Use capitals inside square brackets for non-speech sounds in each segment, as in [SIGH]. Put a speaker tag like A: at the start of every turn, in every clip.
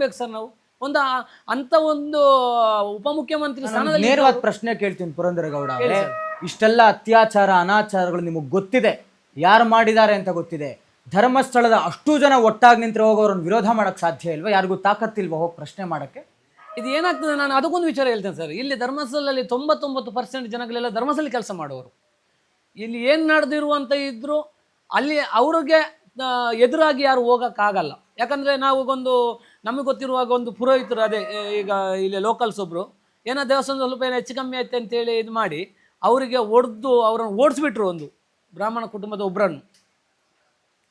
A: ಬೇಕು ಸರ್ ನಾವು. ಒಂದು ಅಂತ ಒಂದು ಉಪಮುಖ್ಯಮಂತ್ರಿ ಸ್ಥಾನದಲ್ಲಿ
B: ನೇರವಾದ ಪ್ರಶ್ನೆ ಕೇಳ್ತೀನಿ ಪುರಂದರಗೌಡ ಅವರೇ. ಇಷ್ಟೆಲ್ಲ ಅತ್ಯಾಚಾರ ಅನಾಚಾರಗಳು ನಿಮಗೆ ಗೊತ್ತಿದೆ? ಯಾರು ಮಾಡಿದ್ದಾರೆ ಅಂತ ಗೊತ್ತಿದೆ? ಧರ್ಮಸ್ಥಳದ ಅಷ್ಟು ಜನ ಒಟ್ಟಾಗಿ ನಿಂತ್ರೆ ಹೋಗೋರನ್ನ ವಿರೋಧ ಮಾಡಕ್ ಸಾಧ್ಯ ಇಲ್ವಾ? ಯಾರಿಗೂ ತಾಕತ್ತಿಲ್ವಾ ಹೋಗಿ ಪ್ರಶ್ನೆ ಮಾಡಕ್ಕೆ?
A: ಇದು ಏನಾಗ್ತದೆ ನಾನು ಅದಕ್ಕೊಂದು ವಿಚಾರ ಹೇಳ್ತೇನೆ ಸರ್. ಇಲ್ಲಿ ಧರ್ಮಸ್ಥಳದಲ್ಲಿ ತೊಂಬತ್ತೊಂಬತ್ತು ಪರ್ಸೆಂಟ್ ಜನಗಳೆಲ್ಲ ಧರ್ಮಸ್ಥಳ ಕೆಲಸ ಮಾಡುವವರು. ಇಲ್ಲಿ ಏನು ನಡೆದಿರುವಂತ ಇದ್ರು ಅಲ್ಲಿ ಅವ್ರಿಗೆ ಎದುರಾಗಿ ಯಾರು ಹೋಗಕ್ಕಾಗಲ್ಲ ಯಾಕಂದ್ರೆ ನಾವು ಒಂದು ನಮಗೆ ಗೊತ್ತಿರುವಾಗ ಒಂದು ಪುರೋಹಿತರು ಅದೇ ಈಗ ಇಲ್ಲಿ ಲೋಕಲ್ಸ್ ಒಬ್ಬರು ಏನೋ ದೇವಸ್ಥಾನ ಸ್ವಲ್ಪ ಏನೋ ಹೆಚ್ಚು ಕಮ್ಮಿ ಆಯ್ತು ಅಂತೇಳಿ ಇದು ಮಾಡಿ ಅವರಿಗೆ ಒಡೆದು ಅವರನ್ನು ಓಡಿಸ್ಬಿಟ್ರು ಒಂದು ಬ್ರಾಹ್ಮಣ ಕುಟುಂಬದ ಒಬ್ಬರನ್ನು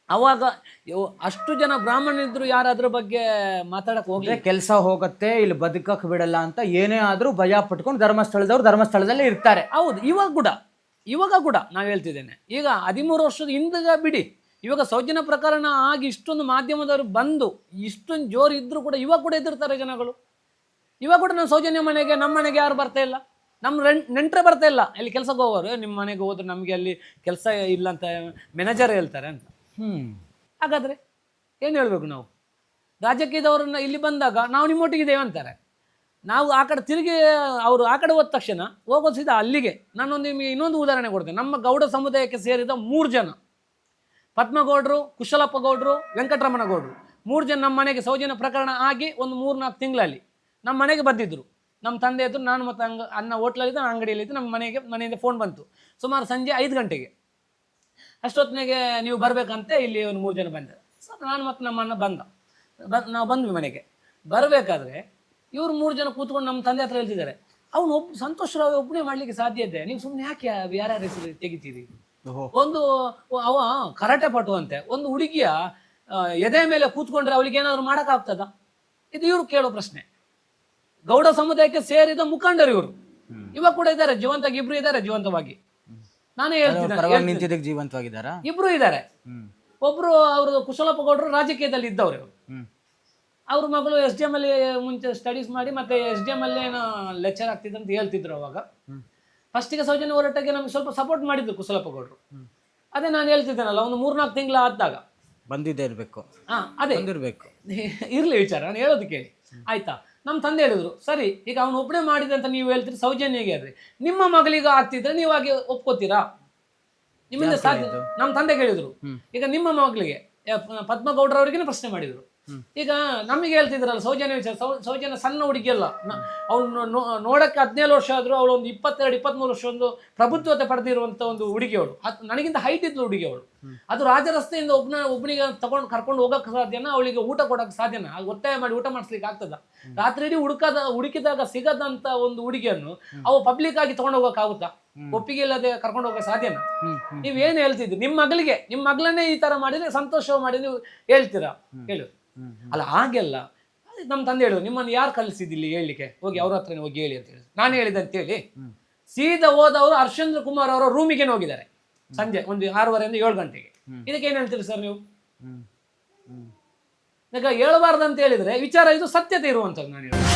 A: ಅವಾಗ ಯೋ- ಅಷ್ಟು ಜನ ಬ್ರಾಹ್ಮಣರಿದ್ರು ಯಾರು ಅದ್ರ ಬಗ್ಗೆ ಮಾತಾಡಕ್ಕೆ ಹೋಗ್ಲಿ
B: ಕೆಲಸ ಹೋಗುತ್ತೆ ಇಲ್ಲಿ ಬದುಕಕ್ ಬಿಡಲ್ಲ ಅಂತ ಏನೇ ಆದರೂ ಭಯ ಪಟ್ಕೊಂಡು ಧರ್ಮಸ್ಥಳದವ್ರು ಧರ್ಮಸ್ಥಳದಲ್ಲೇ ಇರ್ತಾರೆ.
A: ಹೌದು ಇವಾಗ ಕೂಡ ಇವಾಗ ಕೂಡ ನಾವು ಹೇಳ್ತಿದ್ದೇನೆ ಈಗ ಹದಿಮೂರು ವರ್ಷದ ಹಿಂದೆ ಬಿಡಿ. ಇವಾಗ ಸೌಜನ್ಯ ಪ್ರಕರಣ ಆಗಿ ಇಷ್ಟೊಂದು ಮಾಧ್ಯಮದವರು ಬಂದು ಇಷ್ಟೊಂದು ಜೋರು ಇದ್ದರೂ ಕೂಡ ಇವಾಗ ಕೂಡ ಎದುರ್ತಾರೆ ಜನಗಳು. ಇವಾಗ ಕೂಡ ನಾವು ಸೌಜನ್ಯ ಮನೆಗೆ ನಮ್ಮ ಮನೆಗೆ ಯಾರು ಬರ್ತಾ ಇಲ್ಲ? ನಮ್ಮ ರೆಂಟ್ ನೆಂಟ್ರೆ ಬರ್ತಾ ಇಲ್ಲ. ಅಲ್ಲಿ ಕೆಲಸಕ್ಕೆ ಹೋಗೋರು ನಿಮ್ಮ ಮನೆಗೆ ಹೋದ್ರೆ ನಮಗೆ ಅಲ್ಲಿ ಕೆಲಸ ಇಲ್ಲ ಅಂತ ಮ್ಯಾನೇಜರ್ ಹೇಳ್ತಾರೆ ಅಂತ.
B: ಹ್ಮ್.
A: ಹಾಗಾದ್ರೆ ಏನು ಹೇಳ್ಬೇಕು ನಾವು? ರಾಜಕೀಯದವರನ್ನ ಇಲ್ಲಿ ಬಂದಾಗ ನಾವು ನಿಮ್ಮೊಟ್ಟಿಗಿದ್ದೇವೆ ಅಂತಾರೆ. ನಾವು ಆ ಕಡೆ ತಿರುಗಿ ಅವರು ಆ ಕಡೆ ಹೋದ ತಕ್ಷಣ ಹೋಗೋದು ಸೀದಾ ಅಲ್ಲಿಗೆ. ನಾನೊಂದು ನಿಮಗೆ ಇನ್ನೊಂದು ಉದಾಹರಣೆ ಕೊಡ್ತೇನೆ. ನಮ್ಮ ಗೌಡ ಸಮುದಾಯಕ್ಕೆ ಸೇರಿದ ಮೂರು ಜನ. ಪದ್ಮಗೌಡರು ಕುಶಲಪ್ಪ ಗೌಡರು ವೆಂಕಟರಮಣ ಗೌಡರು ಮೂರು ಜನ ನಮ್ಮ ಮನೆಗೆ ಸೌಜನ್ಯ ಪ್ರಕರಣ ಆಗಿ ಒಂದು ಮೂರು ನಾಲ್ಕು ತಿಂಗಳಲ್ಲಿ ನಮ್ಮ ಮನೆಗೆ ಬಂದಿದ್ದರು ನಮ್ಮ ತಂದೆ ಇದ್ದರು ನಾನು ಮತ್ತು ಅಂಗ ಅನ್ನ ಹೋಟ್ಲಲ್ಲಿದ್ದು, ನಾನು ಅಂಗಡಿಯಲ್ಲಿದ್ದು, ನಮ್ಮ ಮನೆಗೆ, ಮನೆಯಿಂದ ಫೋನ್ ಬಂತು. ಸುಮಾರು ಸಂಜೆ ಐದು ಗಂಟೆಗೆ. ಅಷ್ಟೊತ್ತಿನಾಗೆ ನೀವು ಬರಬೇಕಂತೆ, ಇಲ್ಲಿ ಒಂದು ಮೂರು ಜನ ಬಂದರು ಸೊ ನಾನು ಮತ್ತು ನಮ್ಮ ಅಣ್ಣ ಬಂದ. ಬ- ನಾವು ಬಂದ್ವಿ ಮನೆಗೆ. ಬರಬೇಕಾದ್ರೆ ಇವರು ಮೂರು ಜನ ಕೂತ್ಕೊಂಡು ನಮ್ಮ ತಂದೆ ಹತ್ರ ಹೇಳ್ತಿದ್ದಾರೆ. ಅವನು ಒಬ್ಬ ಸಂತೋಷ್ ರಾವ್ ಒಬ್ಬನೇ ಮಾಡ್ಲಿಕ್ಕೆ ಸಾಧ್ಯ ಇದೆ. ನೀವು ಸುಮ್ಮನೆ ಯಾಕೆ, ಯಾರ್ಯಾರ ಹೆಸರು ತೆಗಿತೀರಿ? ಒಂದು ಅವ ಕರಾಟೆ ಪಟು ಅಂತೆ ಒಂದು ಹುಡುಗಿಯ ಎದೆ ಮೇಲೆ ಕೂತ್ಕೊಂಡ್ರೆ ಅವಳಿಗೆ ಏನಾದ್ರು ಮಾಡೋಕ್ಕಾಗ್ತದ? ಇದು ಇವರು ಕೇಳೋ ಪ್ರಶ್ನೆ. ಗೌಡ ಸಮುದಾಯಕ್ಕೆ ಸೇರಿದ ಮುಖಂಡರು ಇವರು. ಇವಾಗ ಕೂಡ ಇದ್ದಾರೆ ಜೀವಂತವಾಗಿ ಇಬ್ರು ಇದ್ದಾರೆ ಜೀವಂತವಾಗಿ. ನಾನೇ
B: ಹೇಳ್ತೀನಿ ಜೀವಂತವಾಗಿದ್ದಾರೆ?
A: ಇಬ್ರು ಇದ್ದಾರೆ. ಒಬ್ರು ಅವರು ಕುಶಲಪ್ಪ ಗೌಡರು ರಾಜಕೀಯದಲ್ಲಿ ಇದ್ದವ್ರು ಇವರು. ಅವ್ರ ಮಗಳು ಎಸ್ ಡಿ ಎಂ ಅಲ್ಲಿ ಮುಂಚೆ ಸ್ಟಡೀಸ್ ಮಾಡಿ ಮತ್ತೆ ಎಸ್ ಡಿ ಎಂ ಅಲ್ಲಿ ಏನೋ ಲೆಕ್ಚರ್ ಆಗ್ತಿದ್ರು ಅಂತ ಹೇಳ್ತಿದ್ರು ಅವಾಗ. ಫಸ್ಟಿಗೆ ಸೌಜನ್ಯ ಹೋರಾಟಕ್ಕೆ ನಮ್ಗೆ ಸ್ವಲ್ಪ ಸಪೋರ್ಟ್ ಮಾಡಿದ್ರು ಕುಸಲಪ್ಪ ಗೌಡರು ಅದೇ ನಾನು ಹೇಳ್ತಿದ್ದೇನಲ್ಲ ಒಂದು ಮೂರ್ನಾಲ್ಕು ತಿಂಗಳ ಆದಾಗ
B: ಬಂದಿದ್ದೇ ಇರಬೇಕು.
A: ಹಾ ಅದೇ.
B: ಬಂದಿರಬೇಕು. [LAUGHS]
A: ಇರಲಿ ವಿಚಾರ ನಾನು ಹೇಳೋದು ಕೇಳಿ. ಆಯ್ತಾ? ನಮ್ಮ ತಂದೆ ಹೇಳಿದ್ರು ಸರಿ ಈಗ ಅವನು ಒಬ್ಬನೇ ಮಾಡಿದೆ ಅಂತ ನೀವು ಹೇಳ್ತೀರಿ ಸೌಜನ್ಯಗೆ ಅದ್ರಿ ನಿಮ್ಮ ಮಗಳಿಗೆ ಆಗ್ತಿದ್ರೆ ನೀವು ಹಾಗೆ ಒಪ್ಕೋತೀರಾ? ನಿಮ್ಮಿಂದ ಸಾಧ್ಯ ನಮ್ಮ ತಂದೆ ಕೇಳಿದ್ರು ಈಗ ನಿಮ್ಮ ಮಗಳಿಗೆ ಪದ್ಮಗೌಡರವರಿಗೇನೆ ಪ್ರಶ್ನೆ ಮಾಡಿದ್ರು. ಈಗ ನಮಗೆ ಹೇಳ್ತಿದ್ರಲ್ಲ ಸೌಜನ್ಯ ವಿಚಾರ ಸೌಜನ್ಯ ಸಣ್ಣ ಹುಡುಗಿಯಲ್ಲ ಅವಳು ನೋಡಕ್ಕೆ ಹದಿನೇಳು ವರ್ಷ ಆದರೂ ಅವಳು ಒಂದು ಇಪ್ಪತ್ತೆರಡು ಇಪ್ಪತ್ತ್ಮೂರು ವರ್ಷ ಒಂದು ಪ್ರಭುತ್ವತೆ ಪಡೆದಿರುವಂಥ ಒಂದು ಹುಡುಗಿ ಅವಳು. ಅದ್ ನನಗಿಂತ ಹೈಟ್ ಇದ್ಲು ಹುಡುಗಿ ಅವಳು. ಅದು ರಾಜರಸ್ತೆಯಿಂದ ಒಬ್ಬನ ಒಬ್ಬನಿಗೆ ತಗೊಂಡು ಕರ್ಕೊಂಡು ಹೋಗಕ್ಕೆ ಸಾಧ್ಯನ? ಅವಳಿಗೆ ಊಟ ಕೊಡಕ್ಕೆ ಸಾಧ್ಯನ? ಅದು ಒತ್ತಾಯ ಮಾಡಿ ಊಟ ಮಾಡಿಸ್ಲಿಕ್ಕೆ ಆಗ್ತದ. ರಾತ್ರಿ ಇಡೀ ಹುಡುಕದ ಹುಡುಕಿದಾಗ ಸಿಗದಂತ ಒಂದು ಹುಡುಗಿಯನ್ನು ಅವು ಪಬ್ಲಿಕ್ ಆಗಿ ತಗೊಂಡು ಹೋಗೋಕ್ಕಾಗುತ್ತಾ ಆಗುತ್ತಾ? ಒಪ್ಪಿಗೆ ಇಲ್ಲದೆ ಕರ್ಕೊಂಡು ಹೋಗಕ್ಕೆ ಸಾಧ್ಯನ? ನೀವೇನು ಏನ್ ಹೇಳ್ತಿದ್ರಿ? ನಿಮ್ಮ ಮಗಳಿಗೆ ನಿಮ್ಮ ಮಗಳನ್ನೇ ಈ ತರ ಮಾಡಿದ್ರೆ ಸಂತೋಷ ಮಾಡಿ ನೀವು ಹೇಳ್ತೀರಾ? ಹೇಳು. ಅಲ್ಲ ಹಾಗೆಲ್ಲ. ನಮ್ಮ ತಂದೆ ಹೇಳಿದ್ರು ನಿಮ್ಮನ್ನು ಯಾರು ಕಲಿಸಿದಿಲ್ಲಿ ಹೇಳಲಿಕ್ಕೆ? ಹೋಗಿ ಅವ್ರ ಹತ್ರನೇ ಹೋಗಿ ಹೇಳಿ ಅಂತ ಹೇಳಿ ನಾನು ಹೇಳಿದೆ ಅಂತ ಹೇಳಿ ಸೀದಾ ಹೋದವರು ಹರ್ಷೇಂದ್ರ ಕುಮಾರ್ ಅವರ ರೂಮಿಗೆ ಹೋಗಿದ್ದಾರೆ. ಸಂಜೆ ಒಂದು ಆರೂವರೆಯಿಂದ ಏಳು ಗಂಟೆಗೆ. ಇದಕ್ಕೆ ಏನು ಹೇಳ್ತೀರಿ ಸರ್ ನೀವು? ಈಗ ಹೇಳಬಾರ್ದು ಅಂತ ಹೇಳಿದ್ರೆ ವಿಚಾರ ಇದು ಸತ್ಯತೆ ಇರುವಂಥದ್ದು ನಾನು ಹೇಳೋದು